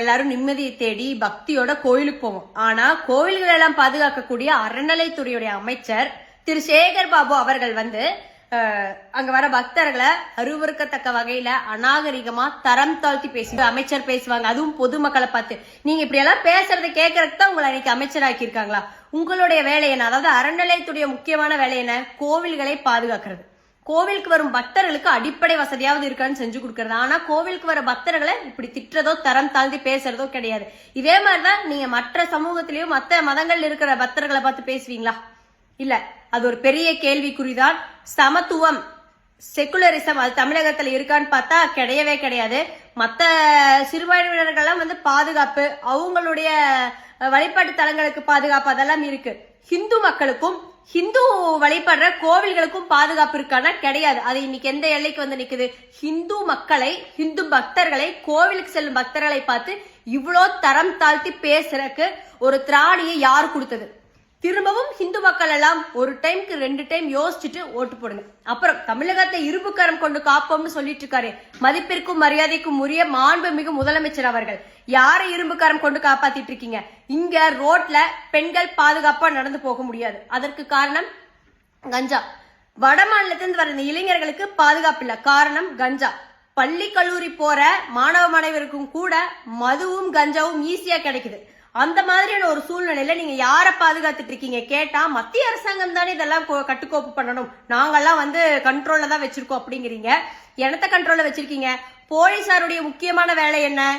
எல்லாரும் நிம்மதியை தேடி பக்தியோட கோயிலுக்கு போவோம். ஆனா கோயில்கள் எல்லாம் பாதுகாக்கக்கூடிய அறநிலைத்துறையுடைய அமைச்சர் திரு. சேகர் பாபு அவர்கள் வந்து அங்க வர பக்தர்களை அருவருக்கத்தக்க வகையில அநாகரிகமா தரம் தாழ்த்தி பேசி அமைச்சர் பேசுவாங்க. அதுவும் பொதுமக்களை பார்த்து. நீங்க இப்படி எல்லாம் பேசுறதை கேட்கறதுக்கு தான் உங்களை அன்னைக்கு அமைச்சராக்கி இருக்காங்களா உங்களுடைய வேலை என்ன? அதாவது அறநிலையத்துடைய முக்கியமான வேலை என்ன? கோவில்களை பாதுகாக்கிறது. கோவிலுக்கு வரும் பக்தர்களுக்கு அடிப்படை வசதியாவது இருக்கான்னு செஞ்சு கொடுக்கறது. ஆனா கோவிலுக்கு வர பக்தர்களை இப்படி திட்டுறதோ தரம் தாழ்ந்து பேசுறதோ கிடையாது. இதே மாதிரிதான் நீங்க மற்ற சமூகத்திலயும் மற்ற மதங்கள்ல இருக்கிற பக்தர்களை பார்த்து பேசுவீங்களா? இல்ல அது ஒரு பெரிய கேள்விக்குறிதான். சமத்துவம் செகுலரிசம் அது தமிழகத்துல இருக்கான்னு பார்த்தா கிடையவே கிடையாது. மத்த சிறுபான்மையினர்கள்லாம் வந்து பாதுகாப்பு அவங்களுடைய வழிபாட்டு தலங்களுக்கு பாதுகாப்பு அதெல்லாம் இருக்கு. ஹிந்து மக்களுக்கும் ஹிந்து வழிபடுற கோவில்களுக்கும் பாதுகாப்பு இருக்கானா கிடையாது. அது இன்னைக்கு எந்த எல்லைக்கு வந்து நிக்குது? ஹிந்து மக்களை ஹிந்து பக்தர்களை கோவிலுக்கு செல்லும் பக்தர்களை பார்த்து இவ்வளோ தரம் தாழ்த்தி பேசுறதுக்கு ஒரு திராணியை யார் கொடுத்தது? திரும்பவும் ஹிந்து மக்கள் எல்லாம் ஒரு டைம்க்கு ரெண்டு டைம் யோசிச்சுட்டு ஓட்டு போடுங்க. அப்புறம் தமிழகத்தை இரும்புக்கரம் கொண்டு காப்போம்னு சொல்லிட்டு இருக்காரு மதிப்பிற்கும் மரியாதைக்கும் உரிய மாண்புமிகு முதலமைச்சர் அவர்கள். யாரை இரும்புக்கரம் கொண்டு காப்பாத்திட்டு இருக்கீங்க இங்க ரோட்ல பெண்கள் பாதுகாப்பா நடந்து போக முடியாது. அதற்கு காரணம் கஞ்சா. வட மாநிலத்திலிருந்து வர இளைஞர்களுக்கு பாதுகாப்பு இல்ல. காரணம் கஞ்சா. பள்ளி கல்லூரி போற மாணவ மாணவருக்கும் கூட மதுவும் கஞ்சாவும் ஈஸியா கிடைக்குது. அந்த மாதிரியான ஒரு சூழ்நிலையில நீங்க யாரை பாதுகாத்துட்டு இருக்கீங்க? கேட்டா மத்திய அரசாங்கம் தானே இதெல்லாம் கோ- கட்டுக்கோப்பு பண்ணணும். நாங்கெல்லாம் வந்து கண்ட்ரோல்ல தான் வச்சிருக்கோம் அப்படிங்கிறீங்க. எனத்த கண்ட்ரோல்ல வச்சிருக்கீங்க? போலீசாருடைய முக்கியமான வேலை என்ன?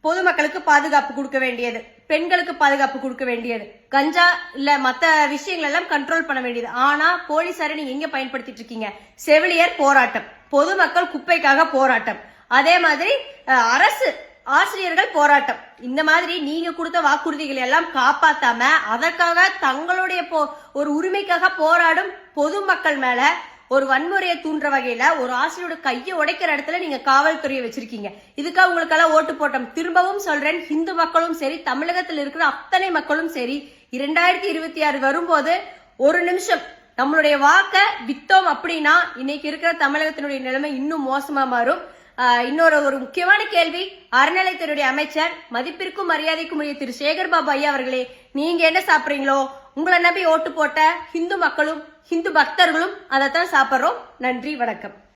பொதுமக்களுக்கு பாதுகாப்பு கொடுக்க வேண்டியது. பெண்களுக்கு பாதுகாப்பு கொடுக்க வேண்டியது. கஞ்சா இல்ல மத்த விஷயங்கள் எல்லாம் கண்ட்ரோல் பண்ண வேண்டியது. ஆனா போலீசாரை நீங்க எங்க பயன்படுத்திட்டு இருக்கீங்க? செவிலியர் போராட்டம். பொதுமக்கள் குப்பைக்காக போராட்டம். அதே மாதிரி அரசு ஆசிரியர்கள் போராட்டம். இந்த மாதிரி நீங்க கொடுத்த வாக்குறுதிகளை எல்லாம் காப்பாத்தாம அதற்காக தங்களுடைய போ- ஒரு உரிமைக்காக போராடும் பொதுமக்கள் மேல ஒரு வன்முறையை தூண்டுற வகையில ஒரு ஆசிரியரோட கையை உடைக்கிற இடத்துல நீங்க காவல்துறையை வச்சிருக்கீங்க. இதுக்காக உங்களுக்கெல்லாம் ஓட்டு போட்டோம். திரும்பவும் சொல்றேன் இந்து மக்களும் சரி தமிழகத்தில் இருக்கிற அத்தனை மக்களும் சரி இரண்டாயிரத்தி இருபத்தி ஆறு வரும்போது ஒரு நிமிஷம் நம்மளுடைய வாக்க வித்தோம் அப்படின்னா இன்னைக்கு இருக்கிற தமிழகத்தினுடைய நிலைமை இன்னும் மோசமா மாறும். இன்னொரு ஒரு முக்கியமான கேள்வி. அறநிலைத்துறையுடைய அமைச்சர் மதிப்பிற்கும் மரியாதைக்கும் உரிய திரு. சேகர் பாபு ஐயா அவர்களே நீங்க என்ன சாப்பிடுறீங்களோ உங்களை நம்பி ஓட்டு போட்ட ஹிந்து மக்களும் ஹிந்து பக்தர்களும் அதைத்தான் சாப்பிடுறோம். நன்றி வணக்கம்.